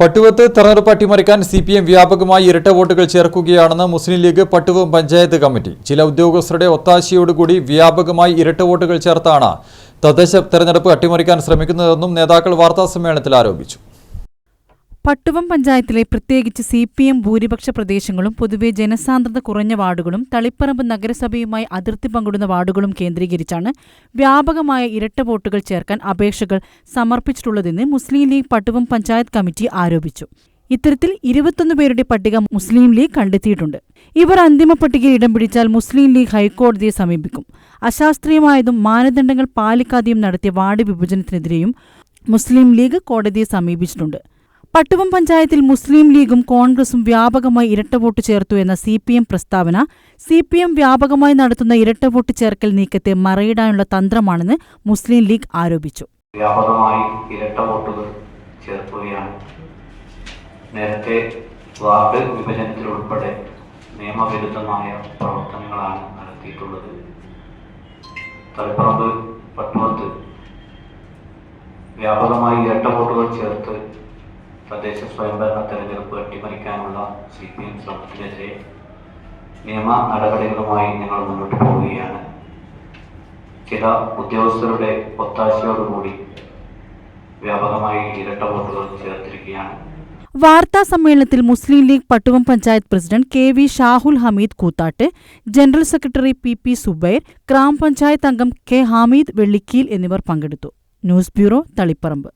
പട്ടുവത്ത് തെരഞ്ഞെടുപ്പ് അട്ടിമറിക്കാൻ C P M വ്യാപകമായി ഇരട്ട വോട്ടുകൾ ചേർക്കുകയാണെന്ന് മുസ്ലിം ലീഗ് പട്ടുവം പഞ്ചായത്ത് കമ്മിറ്റി. ചില ഉദ്യോഗസ്ഥരുടെ ഒത്താശയോടുകൂടി വ്യാപകമായി ഇരട്ട വോട്ടുകൾ ചേർത്താണ് തദ്ദേശ തെരഞ്ഞെടുപ്പ് അട്ടിമറിക്കാൻ ശ്രമിക്കുന്നതെന്നും നേതാക്കൾ വാർത്താസമ്മേളനത്തിൽ ആരോപിച്ചു. പട്ടുവം പഞ്ചായത്തിലെ പ്രത്യേകിച്ച് സി പി എം ഭൂരിപക്ഷ പ്രദേശങ്ങളും പൊതുവെ ജനസാന്ദ്രത കുറഞ്ഞ വാർഡുകളും തളിപ്പറമ്പ് നഗരസഭയുമായി അതിർത്തി പങ്കിടുന്ന വാർഡുകളും കേന്ദ്രീകരിച്ചാണ് വ്യാപകമായ ഇരട്ട വോട്ടുകൾ ചേർക്കാൻ അപേക്ഷകൾ സമർപ്പിച്ചിട്ടുള്ളതെന്ന് മുസ്ലിം ലീഗ് പട്ടുവം പഞ്ചായത്ത് കമ്മിറ്റി ആരോപിച്ചു. ഇത്തരത്തിൽ ഇരുപത്തൊന്ന് പേരുടെ പട്ടിക മുസ്ലിം ലീഗ് കണ്ടെത്തിയിട്ടുണ്ട്. ഇവർ അന്തിമ പട്ടികയിൽ ഇടം പിടിച്ചാൽ മുസ്ലിം ലീഗ് ഹൈക്കോടതിയെ സമീപിക്കും. അശാസ്ത്രീയമായതും മാനദണ്ഡങ്ങൾ പാലിക്കാതെയും നടത്തിയ വാർഡ് വിഭജനത്തിനെതിരെയും മുസ്ലിം ലീഗ് കോടതിയെ സമീപിച്ചിട്ടുണ്ട്. പട്ടുവം പഞ്ചായത്തിൽ മുസ്ലിം ലീഗും കോൺഗ്രസും വ്യാപകമായി ഇരട്ട വോട്ട് ചേർത്തു എന്ന സി പി എം പ്രസ്താവന സി പി എം വ്യാപകമായി നടത്തുന്ന ഇരട്ട വോട്ട് ചേർക്കൽ നീക്കത്തെ മറയിടാനുള്ള തന്ത്രമാണെന്ന് മുസ്ലിം ലീഗ് ആരോപിച്ചു. വ്യാപകമായി ഇരട്ട വോട്ടുകൾ ചേർക്കുകയാണ്. നേരത്തെ വാർഡ് വിഭജനത്തിലുൾപ്പെടെ നിയമവിരുദ്ധമായ പ്രവർത്തനങ്ങളാണ് നടത്തിയിട്ടുള്ളത്. തളിപ്പറമ്പ് പട്ടുവത്ത് വ്യാപകമായി ഇരട്ടവോട്ടുകൾ ചേർത്ത് തദ്ദേശ സ്വയംഭരണ തെരഞ്ഞെടുപ്പ് അട്ടിമറിക്കാനുള്ള സി പി എം ശ്രമത്തിനെതിരെ നിയമ നടപടികളുമായി ഞങ്ങൾ മുന്നോട്ട് പോവുകയാണ്. ചില ഉദ്യോഗസ്ഥരുടെ ഒത്താശയോടുകൂടി വ്യാപകമായി ഇരട്ട വോട്ടുകൾ ചേർത്തിരിക്കുകയാണ്. വാർത്താ സമ്മേളനത്തിൽ Muslim League Pattuvam panchayat president K V Shahul Hameed Koothattu general secretary P P Zubair ഗ്രാമപഞ്ചായത്ത് അംഗം കെ ഹാമീദ് വെള്ളിക്കീൽ എന്നിവർ പങ്കെടുത്തു. News bureau Taliparamba.